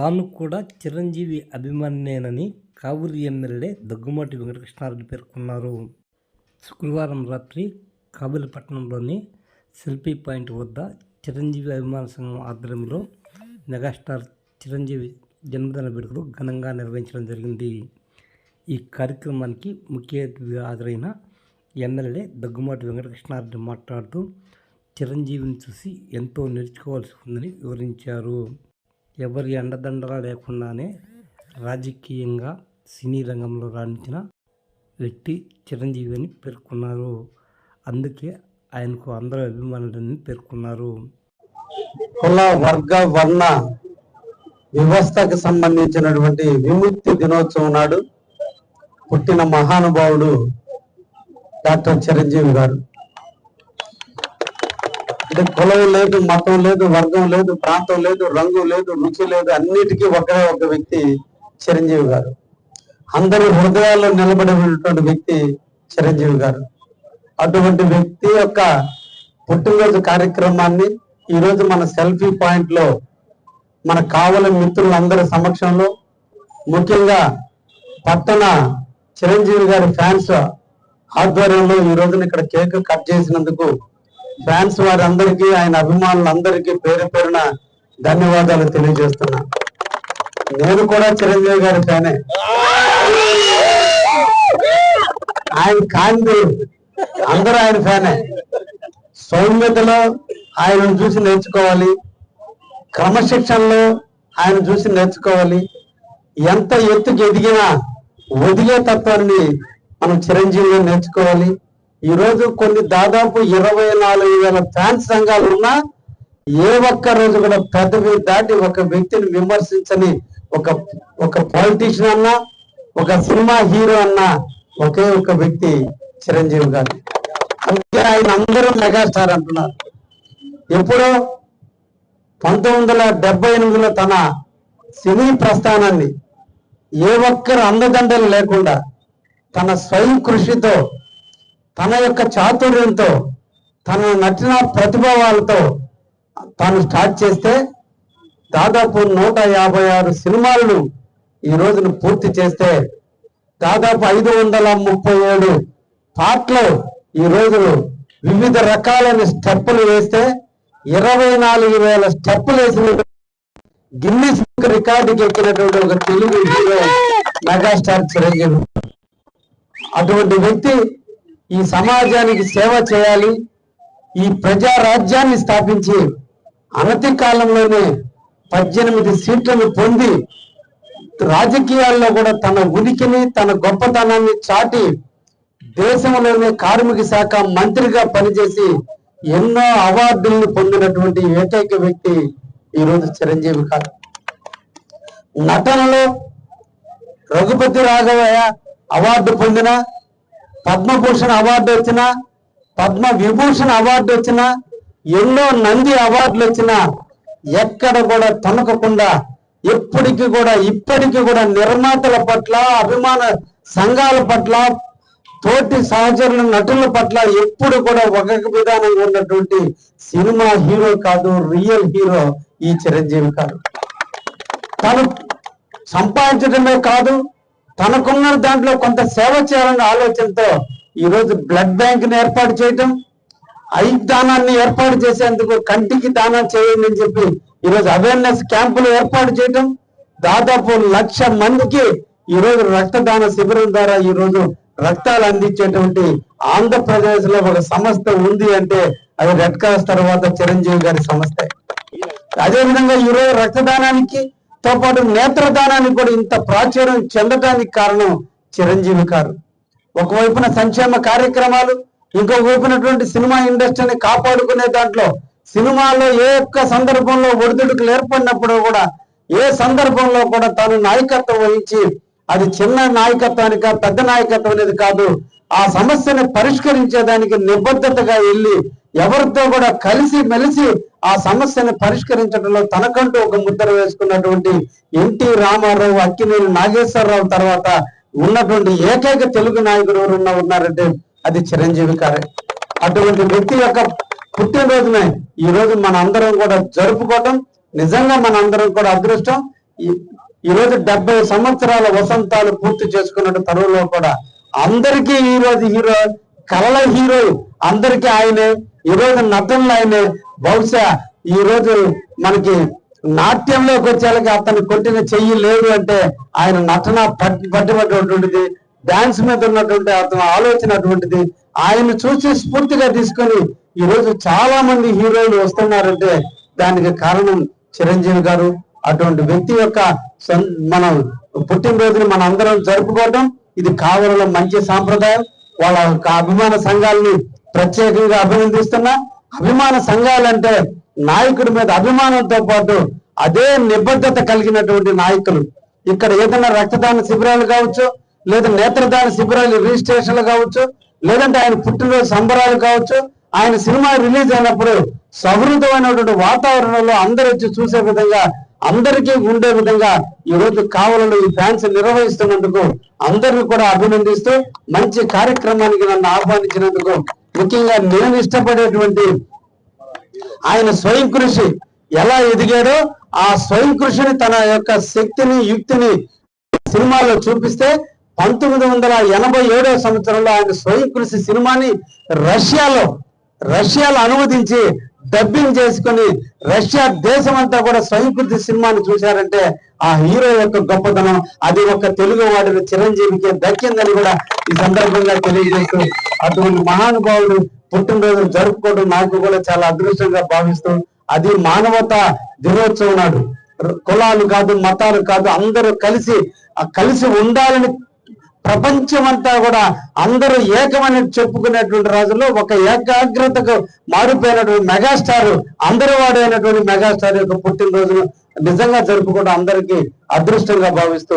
తాను కూడా చిరంజీవి అభిమానినేనని కావూరు ఎమ్మెల్యే దగ్గుమాటి వెంకటకృష్ణారెడ్డి పేర్కొన్నారు. శుక్రవారం రాత్రి కాబూలిపట్నంలోని సెల్ఫీ పాయింట్ వద్ద చిరంజీవి అభిమాన సంఘం ఆధ్వర్యంలో మెగాస్టార్ చిరంజీవి జన్మదిన వేడుకలు ఘనంగా నిర్వహించడం జరిగింది. ఈ కార్యక్రమానికి ముఖ్య అతిథిగా హాజరైన ఎమ్మెల్యే దగ్గుమాటి వెంకటకృష్ణారెడ్డి మాట్లాడుతూ చిరంజీవిని చూసి ఎంతో నేర్చుకోవాల్సి ఉందని వివరించారు. ఎవరి అండదండల లేకుండానే రాజకీయంగా సినీ రంగంలో రాణించిన వ్యక్తి చిరంజీవి అని పేర్కొన్నారు. అందుకే ఆయనకు అందరూ అభిమానులని పేర్కొన్నారు. కుల వర్గ వర్ణ వ్యవస్థకు సంబంధించినటువంటి విముక్తి దినోత్సవం నాడు పుట్టిన మహానుభావుడు డాక్టర్ చిరంజీవి గారు. కులం లేదు మతం లేదు వర్గం లేదు ప్రాంతం లేదు రంగు లేదు రుచి లేదు అన్నిటికీ ఒకే ఒక వ్యక్తి చిరంజీవి గారు. అందరి హృదయాల్లో నిలబడి ఉన్నటువంటి వ్యక్తి చిరంజీవి గారు. అటువంటి వ్యక్తి యొక్క పుట్టినరోజు కార్యక్రమాన్ని ఈ రోజు మన సెల్ఫీ పాయింట్లో మన కావలి మిత్రులందరి సమక్షంలో ముఖ్యంగా పట్టణ చిరంజీవి గారి ఫ్యాన్స్ ఆధ్వర్యంలో ఈ రోజున ఇక్కడ కేక్ కట్ చేసినందుకు ఫ్యాన్స్ వారందరికీ ఆయన అభిమానులందరికీ పేరు పేరున ధన్యవాదాలు తెలియజేస్తున్నా. నేను కూడా చిరంజీవి గారి ఫ్యానే. ఆయన కాంతి అందరూ ఆయన ఫ్యానే. సౌమ్యతలో ఆయనను చూసి నేర్చుకోవాలి. క్రమశిక్షణలో ఆయన చూసి నేర్చుకోవాలి. ఎంత ఎత్తుకు ఎదిగినా ఒదిగే తత్వాన్ని మనం చిరంజీవిగా నేర్చుకోవాలి. ఈ రోజు కొన్ని దాదాపు ఇరవై నాలుగు వేల ఫ్యాన్స్ సంఘాలు ఉన్నా ఏ ఒక్క రోజు కూడా పెద్దవి దాటి ఒక వ్యక్తిని విమర్శించని ఒక ఒక పాలిటీషియన్ అన్నా ఒక సినిమా హీరో అన్నా ఒకే ఒక వ్యక్తి చిరంజీవి గారు. అందుకే ఆయన అందరూ మెగాస్టార్ అంటున్నారు. ఎప్పుడో పంతొమ్మిది వందల డెబ్బై ఎనిమిదిలో తన సినీ ప్రస్థానాన్ని ఏ ఒక్కరు అందదండలు లేకుండా తన స్వయం కృషితో తన యొక్క చాతుర్యంతో తన నటన ప్రతిభావాలతో తాను స్టార్ట్ చేస్తే దాదాపు నూట యాభై ఆరు సినిమాలను ఈ రోజున పూర్తి చేస్తే దాదాపు ఐదు వందల ముప్పై ఏడు పాటలు ఈ రోజులు వివిధ రకాలైన స్టెప్పులు వేస్తే ఇరవై నాలుగు వేల స్టెప్పులు వేసిన గిన్నీస్ బుక్ రికార్డుకి ఎక్కినటువంటి ఒక తెలుగు హీరో మెగాస్టార్ చిరంజీవి. అటువంటి వ్యక్తి ఈ సమాజానికి సేవ చేయాలి. ఈ ప్రజా రాజ్యాన్ని స్థాపించి అనతి కాలంలోనే పద్దెనిమిది సీట్లను పొంది రాజకీయాల్లో కూడా తన ఉనికిని తన గొప్పతనాన్ని చాటి దేశంలోనే కార్మిక శాఖ మంత్రిగా పనిచేసి ఎన్నో అవార్డులను పొందినటువంటి ఏకైక వ్యక్తి ఈరోజు చిరంజీవి కాదు. నటనలో రఘుపతి రాఘవయ్య అవార్డు పొందిన పద్మభూషణ్ అవార్డు వచ్చిన పద్మ విభూషణ్ అవార్డు వచ్చిన ఎన్నో నంది అవార్డులు వచ్చిన ఎక్కడ కూడా తొనకకుండా ఎప్పటికీ కూడా ఇప్పటికీ కూడా నిర్మాతల పట్ల అభిమాన సంఘాల పట్ల తోటి సహచరుల నటుల పట్ల ఎప్పుడు కూడా ఒక విధానంగా ఉన్నటువంటి సినిమా హీరో కాదు రియల్ హీరో ఈ చిరంజీవి కాదు. తను సంపాదించడమే కాదు తనకున్న దాంట్లో కొంత సేవ చేయాలన్న ఆలోచనతో ఈ రోజు బ్లడ్ బ్యాంక్ని ఏర్పాటు చేయటం ఐ దానాన్ని ఏర్పాటు చేసేందుకు కంటికి దానం చేయండి అని చెప్పి ఈరోజు అవేర్నెస్ క్యాంపులు ఏర్పాటు చేయటం దాదాపు లక్ష మందికి ఈ రోజు రక్తదాన శిబిరం ద్వారా ఈ రోజు రక్తాలు అందించేటువంటి ఆంధ్రప్రదేశ్లో ఒక సంస్థ ఉంది అంటే అది రెడ్ క్రాస్ తర్వాత చిరంజీవి గారి సంస్థ. అదే విధంగా రక్తదానానికి తో పాటు నేత్రదానానికి కూడా ఇంత ప్రాచుర్యం చెందడానికి కారణం చిరంజీవి గారు. ఒకవైపున సంక్షేమ కార్యక్రమాలు ఇంకొక వైపునటువంటి సినిమా ఇండస్ట్రీని కాపాడుకునే దాంట్లో సినిమాలో ఏ ఒక్క సందర్భంలో ఒడిదుడుకులు ఏర్పడినప్పుడు కూడా ఏ సందర్భంలో కూడా తాను నాయకత్వం వహించి అది చిన్న నాయకత్వానిక పెద్ద నాయకత్వం అనేది కాదు ఆ సమస్యను పరిష్కరించేదానికి నిబద్ధతగా వెళ్ళి ఎవరితో కూడా కలిసి మెలిసి ఆ సమస్యను పరిష్కరించడంలో తనకంటూ ఒక ముద్ర వేసుకున్నటువంటి ఎన్టీ రామారావు అక్కినేని నాగేశ్వరరావు తర్వాత ఉన్నటువంటి ఏకైక తెలుగు నాయకుడు ఎవరున్నా ఉన్నారంటే అది చిరంజీవి గారే. అటువంటి వ్యక్తి యొక్క పుట్టినరోజునే ఈ రోజు మన అందరం కూడా జరుపుకోవటం నిజంగా మన అందరం కూడా అదృష్టం. ఈ- రోజు డెబ్బై సంవత్సరాల వసంతాలు పూర్తి చేసుకున్న తరువులో కూడా అందరికీ హీరో హీరో కళల హీరో అందరికీ ఆయనే. ఈ రోజు నటనలు ఆయనే. బహుశా ఈ రోజు మనకి నాట్యంలోకి వచ్చేలాగా అతను కొట్టిన చెయ్యి లేదు అంటే ఆయన నటన పట్టి పట్టినటువంటిది డాన్స్ మీద ఉన్నటువంటి అతను ఆలోచన అటువంటిది ఆయన చూసి స్ఫూర్తిగా తీసుకొని ఈ రోజు చాలా మంది హీరోలు వస్తున్నారంటే దానికి కారణం చిరంజీవి గారు. అటువంటి వ్యక్తి యొక్క సొం- మనం పుట్టినరోజుని మన అందరం జరుపుకోవటం ఇది కావలన మంచి సాంప్రదాయం. వాళ్ళ యొక్క అభిమాన సంఘాలని ప్రత్యేకంగా అభినందిస్తున్నా. అభిమాన సంఘాలంటే నాయకుడి మీద అభిమానంతో పాటు అదే నిబద్ధత కలిగినటువంటి నాయకులు. ఇక్కడ ఏదైనా రక్తదాన శిబిరాలు కావచ్చు లేదా నేత్రదాన శిబిరాలు రిజిస్ట్రేషన్లు కావచ్చు లేదంటే ఆయన పుట్టినరోజు సంబరాలు కావచ్చు ఆయన సినిమా రిలీజ్ అయినప్పుడు సహృదమైనటువంటి వాతావరణంలో అందరూ వచ్చి చూసే విధంగా అందరికీ ఉండే విధంగా ఈ రోజు ఈ ఫ్యాన్స్ నిర్వహిస్తున్నందుకు అందరిని కూడా అభినందిస్తూ మంచి కార్యక్రమానికి నన్ను ఆహ్వానించినందుకు ముఖ్యంగా నేను ఇష్టపడేటువంటి ఆయన స్వయం కృషి ఎలా ఎదిగాడో ఆ స్వయం కృషిని తన యొక్క శక్తిని యుక్తిని సినిమాలో చూపిస్తే పంతొమ్మిది వందల ఎనభై ఏడవ సంవత్సరంలో ఆయన స్వయం కృషి సినిమాని రష్యాలో రష్యాలో అనువదించి డబ్బింగ్ చేసుకుని రష్యా దేశం అంతా కూడా స్వయంకృతి సినిమాను సినిమాని చూశారంటే ఆ హీరో యొక్క గొప్పతనం అది ఒక తెలుగు వాడిన చిరంజీవికి దక్కిందని కూడా ఈ సందర్భంగా తెలియజేస్తూ అటువంటి మహానుభావుడు పుట్టినరోజు జరుపుకోవడం నాకు కూడా చాలా అదృష్టంగా భావిస్తూ అది మానవత దినోత్సవం నాడు. కులాలు కాదు మతాలు కాదు అందరూ కలిసి ఆ కలిసి ఉండాలని ప్రపంచమంతా కూడా అందరూ ఏకమని చెప్పుకునేటువంటి రోజుల్లో ఒక ఏకాగ్రతకు మారిపోయినటువంటి మెగాస్టార్ అందరి వాడైనటువంటి మెగాస్టార్ యొక్క పుట్టినరోజును నిజంగా జరుపుకోవడం అందరికీ అదృష్టంగా భావిస్తూ